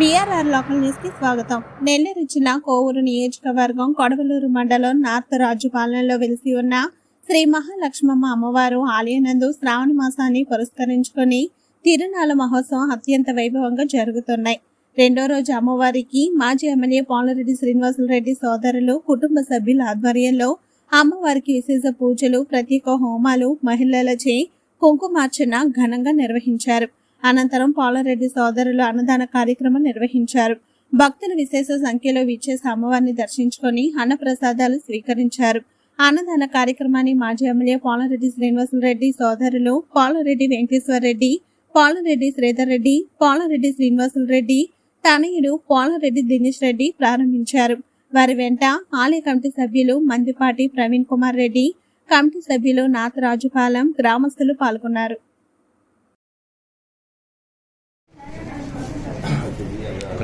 BRR local న్యూస్కి స్వాగతం. నెల్లూరు జిల్లా కోవూరు నియోజకవర్గం కొడవలూరు మండలం నార్త్ రాజుపాలెంలో వెలిసి ఉన్న శ్రీ మహాలక్ష్మమ్మ అమ్మవారు ఆలయనందు శ్రావణ మాసాన్ని పురస్కరించుకొని తిరునాళ్ళ మహోత్సవం అత్యంత వైభవంగా జరుగుతున్నాయి. రెండో రోజు అమ్మవారికి మాజీ ఎమ్మెల్యే పోలరెడ్డి శ్రీనివాసులరెడ్డి సోదరులు కుటుంబ సభ్యుల ఆధ్వర్యంలో అమ్మవారికి విశేష పూజలు ప్రత్యేక హోమాలు మహిళలచే కుంకుమార్చన ఘనంగా నిర్వహించారు. అనంతరం పాలరెడ్డి సోదరులు అన్నదాన కార్యక్రమం నిర్వహించారు. భక్తులు విశేష సంఖ్యలో విచ్చేసి అమ్మవారిని దర్శించుకొని అన్నప్రసాదాలు స్వీకరించారు. అన్నదాన కార్యక్రమాన్ని మాజీ ఎమ్మెల్యే పాలరెడ్డి శ్రీనివాసులరెడ్డి సోదరులు పాలరెడ్డి వెంకటేశ్వర రెడ్డి పాలరెడ్డి శ్రీధర్ రెడ్డి పాలరెడ్డి శ్రీనివాసులరెడ్డి తనయుడు పాలరెడ్డి దినేష్ రెడ్డి ప్రారంభించారు. వారి వెంట ఆలయ కమిటీ సభ్యులు మందిపాటి ప్రవీణ్ కుమార్ రెడ్డి కమిటీ సభ్యులు నాథరాజుపాలెం గ్రామస్తులు పాల్గొన్నారు.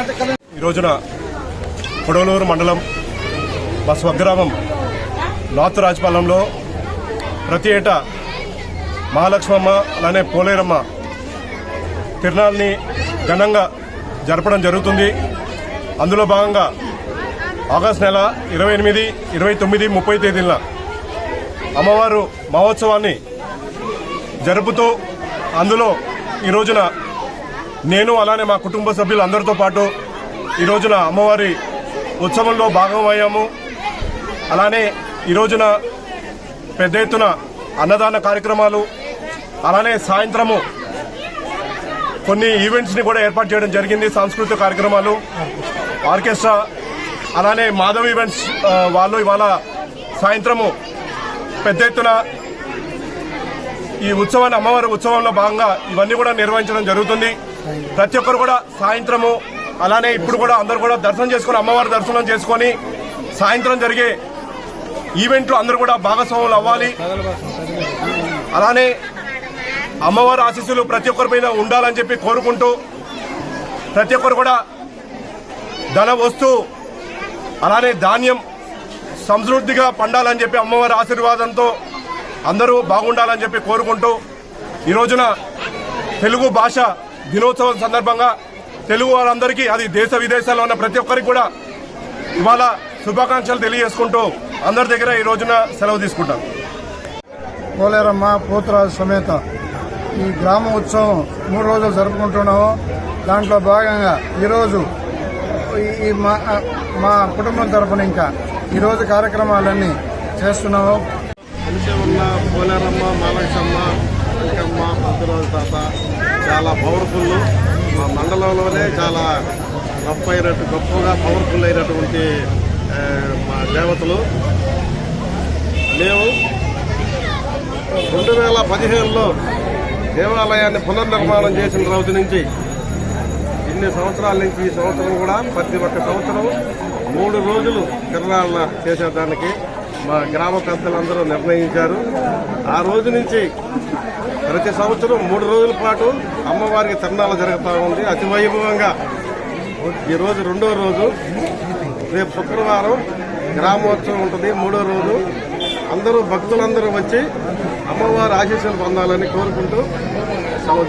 ఈ రోజున కొడవలూరు మండలం మా స్వగ్రామం నార్త్ రాజపాలెంలో ప్రతి ఏటా మహాలక్ష్మమ్మ అలానే పోలేరమ్మ తిరునాళ్ళని ఘనంగా జరపడం జరుగుతుంది. అందులో భాగంగా ఆగస్టు నెల ఇరవై ఎనిమిది ఇరవై తొమ్మిది ముప్పై తేదీల అమ్మవారు మహోత్సవాన్ని జరుపుతూ అందులో ఈ రోజున నేను అలానే మా కుటుంబ సభ్యులు అందరితో పాటు ఈ రోజున అమ్మవారి ఉత్సవంలో భాగమయ్యాము. అలానే ఈ రోజున పెద్ద ఎత్తున అన్నదాన కార్యక్రమాలు అలానే సాయంత్రము కొన్ని ఈవెంట్స్ని కూడా ఏర్పాటు చేయడం జరిగింది సాంస్కృతిక కార్యక్రమాలు ఆర్కెస్ట్రా అలానే మాధవ్ ఈవెంట్స్ వాళ్ళు ఇవాళ సాయంత్రము పెద్ద ఎత్తున ఈ ఉత్సవాన్ని అమ్మవారి ఉత్సవంలో భాగంగా ఇవన్నీ కూడా నిర్వహించడం జరుగుతుంది. ప్రతి ఒక్కరు కూడా సాయంత్రము అలానే ఇప్పుడు కూడా అందరూ కూడా దర్శనం చేసుకుని అమ్మవారి దర్శనం చేసుకొని సాయంత్రం జరిగే ఈవెంట్లు అందరూ కూడా భాగస్వాములు అవ్వాలి. అలానే అమ్మవారి ఆశీస్సులు ప్రతి ఒక్కరి పైన ఉండాలని చెప్పి కోరుకుంటూ ప్రతి ఒక్కరు కూడా ధన వస్తు అలానే ధాన్యం సమృద్ధిగా పండాలని చెప్పి అమ్మవారి ఆశీర్వాదంతో అందరూ బాగుండాలని చెప్పి కోరుకుంటూ ఈ రోజున తెలుగు భాష దినోత్సవం సందర్భంగా తెలుగు వారందరికీ అది దేశ విదేశాల్లో ఉన్న ప్రతి ఒక్కరికి కూడా ఇవాళ శుభాకాంక్షలు తెలియజేసుకుంటూ అందరి దగ్గర ఈ రోజున సెలవు తీసుకుంటాం. పోలేరమ్మ పోతురాజు సమేత ఈ గ్రామ ఉత్సవం మూడు రోజులు జరుపుకుంటున్నాము. దాంట్లో భాగంగా ఈరోజు ఈ- ఈ మా మా కుటుంబం తరపున ఇంకా ఈరోజు కార్యక్రమాలన్నీ చేస్తున్నాము. కలిసి ఉన్న పోలేరమ్మ మాలక్షమ్మ అంకమ్మ పద్మరాజు తాత చాలా పవర్ఫుల్. మా మండలంలోనే చాలా గొప్ప అయినట్టు గొప్పగా పవర్ఫుల్ అయినటువంటి మా దేవతలు. మేము రెండు వేల పదిహేనులో దేవాలయాన్ని పునర్నిర్మాణం చేసిన రోజు నుంచి ఇన్ని సంవత్సరాల నుంచి ఈ సంవత్సరం కూడా ప్రతి ఒక్క సంవత్సరం మూడు రోజులు తిరణాలన చేసేదానికి మా గ్రామ పెద్దలందరూ నిర్ణయించారు. ఆ రోజు నుంచి ప్రతి సంవత్సరం మూడు రోజుల పాటు అమ్మవారికి తిరణాలు జరుగుతూ ఉంది. అతి వైభవంగా. ఈరోజు రెండో రోజు. రేపు శుక్రవారం గ్రామోత్సవం ఉంటుంది మూడో రోజు. అందరూ భక్తులందరూ వచ్చి అమ్మవారి ఆశీస్సులు పొందాలని కోరుకుంటూ సెలవు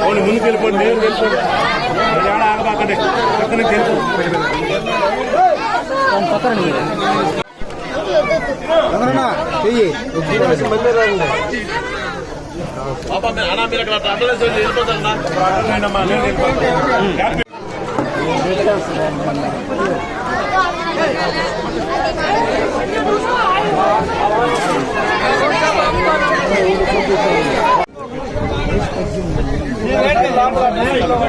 వాళ్ళు ముందుకు వెళ్ళిపోండి నేను వెళ్ళిపోండి ఏడా ఆగబాకండి పక్కన తెలుసు చెయ్యి. పాపా